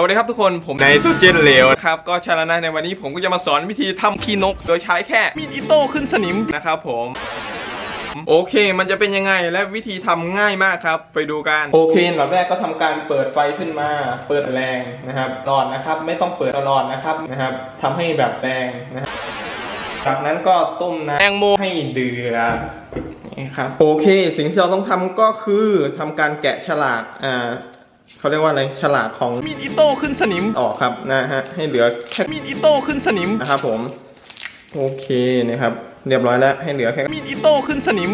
สวัสดีครับทุกคนผมในซูเจนเลวนะครับก็ชาลนะในวันนี้ผมก็จะมาสอนวิธีทำขี้นก โดยใช้แค่มีดอิโต้ขึ้นสนิมนะครับผมโอเค มันจะเป็นยังไงและวิธีทำง่ายมากครับ ไปดูกัน โอเคอันดับแรกก็ทำการเปิดไฟขึ้นมา เปิดแรงนะครับร้อนนะครับ ไม่ต้องเปิดร้อนนะครับนะครับทำให้แบบแรงนะครับจากนั้นก็ต้มน้ำแตงโมให้เดือดนี่ครับโอเค สิ่งที่เราต้องทำก็คือทำการแกะฉลากอ่า เขาเรียกว่าอะไรฉลากของมีดอิโต้ขึ้นสนิมออกครับนะฮะให้เหลือแค่มีดอิโต้ขึ้นสนิมนะครับผมโอเคนะครับ เรียบร้อยแล้วให้เหลือแค่มีดอิโต้ขึ้นสนิม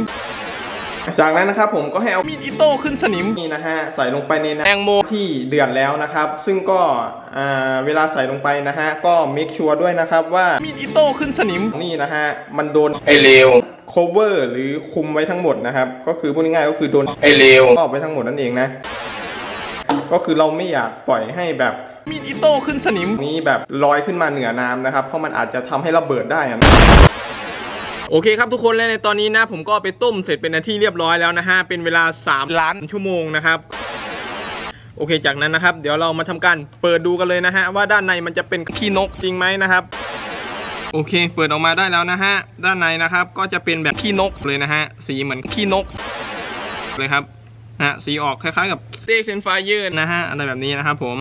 จากนั้นนะครับผมก็ให้เอามีดอิโต้ขึ้นสนิมนี่นะฮะใส่ลงไปในน้ำแตงโมที่เดือดแล้วนะครับ ซึ่งก็อ่าเวลาใส่ลงไปนะฮะก็ make sure ด้วยนะครับว่ามีดอิโต้ขึ้นสนิมนี่นะฮะมันโดนไอเลว cover หรือคุมไว้ทั้งหมดนะครับ ก็คือพูดง่ายๆก็คือโดนไอเลวครอบไว้ทั้งหมดนั่นเองนะ ก็คือเราไม่อยากปล่อยให้แบบมีดอิโต้ขึ้นสนิมนี้แบบลอยขึ้นมาเหนือน้ำนะครับ เพราะมันอาจจะทำให้ระเบิดได้อะนะโอเคครับทุกคนและในตอนนี้นะ ผมก็ไปต้มเสร็จเป็นนาทีเรียบร้อยแล้วนะฮะเป็นเวลา 3 ล้านชั่วโมงนะครับโอเคจากนั้นนะครับ เดี๋ยวเรามาทำการเปิดดูกันเลยนะฮะว่าด้านในมันจะเป็นขี้นกจริงไหมนะครับ โอเค เปิดออกมาได้แล้วนะฮะด้านในนะครับ ก็จะเป็นแบบขี้นกเลยนะฮะสีเหมือนขี้นกเลยครับ นะฮะสีออกคล้ายๆกับเซเซนไฟเยอร์นะฮะอะไรแบบนี้นะครับผม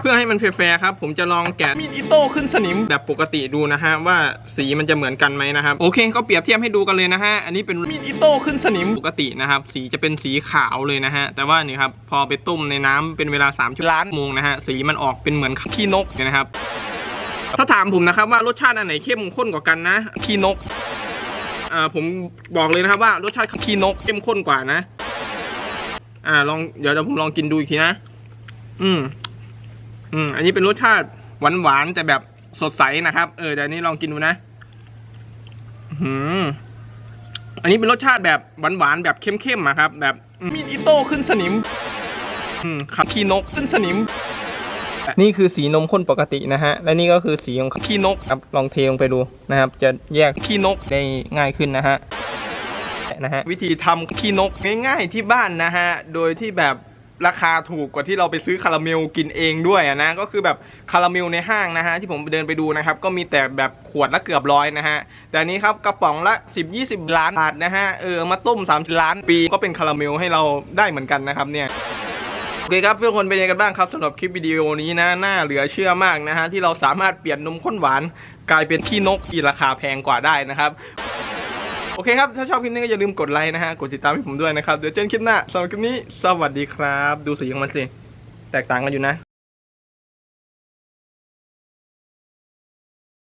เพื่อให้มันแฟร์ๆครับ ผมจะลองแกะมีดอิโต้ขึ้นสนิมแบบปกติดูนะฮะว่าสีมันจะเหมือนกันไหมนะครับโอเค ก็เปรียบเทียบให้ดูกันเลยนะฮะอันนี้เป็นมีดอิโต้ขึ้นสนิมปกตินะครับสีจะเป็นสีขาวเลยนะฮะแต่ว่านี่ครับพอไปต้มในน้ำเป็นเวลา3ชั่วโมงนะฮะสีมันออกเป็นเหมือนขี้นกเนี่ยนะครับถ้าถามผมนะครับว่ารสชาติอันไหนเข้มข้นกว่ากันนะขี้นกอ่าผมบอกเลยนะครับว่ารสชาติขี้นกเข้มข้นกว่านะ อ่าลองเดี๋ยวเดี๋ยวผมลองกินดูอีกทีนะ อืม อืม อันนี้เป็นรสชาติหวานหวานๆแต่แบบสดใสนะครับ เออเดี๋ยวนี้ลองกินดูนะอื้อหืมอันนี้เป็นรสชาติแบบหวานหวานๆแบบเข้มๆอะครับ แบบมีดอิโต้ขึ้นสนิม อืมครับขี้นกขึ้นสนิม นี่คือสีนมข้นปกตินะฮะ และนี่ก็คือสีของขี้นกครับลองเทลงไปดูนะครับ จะแยกขี้นกได้ง่ายขึ้นนะฮะ นะฮะวิธีทำขี้นกง่าย ๆ ที่บ้านนะฮะโดยที่แบบราคาถูกกว่าที่เราไปซื้อคาราเมลกินเองด้วยนะก็คือแบบคาราเมลในห้างนะฮะที่ผมเดินไปดูนะครับก็มีแต่แบบขวดละเกือบร้อยนะฮะแต่นนี้ครับกระป๋องละ 10-20 ล้านบาทนะฮะเออมาต้ม3ล้านปีก็เป็นคาราเมลให้เราได้เหมือนกันนะครับเนี่ยโอเคครับเพื่อนคนเป็นยังไงกันบ้างครับสำหรับคลิปวิดีโอนี้นะน่าเหลือเชื่อมากนะฮะที่เราสามารถเปลี่ยนนมข้นหวาน กลายเป็นขี้นกที่ราคาแพงกว่าได้นะครับ โอเคครับ ถ้าชอบคลิปนี้ก็อย่าลืมกดไลค์นะฮะ กดติดตามให้ผมด้วยนะครับ เดี๋ยวเจอกันคลิปหน้าสำหรับคลิปนี้ สวัสดีครับ ดูสีของมันสิ แตกต่างกันอยู่นะ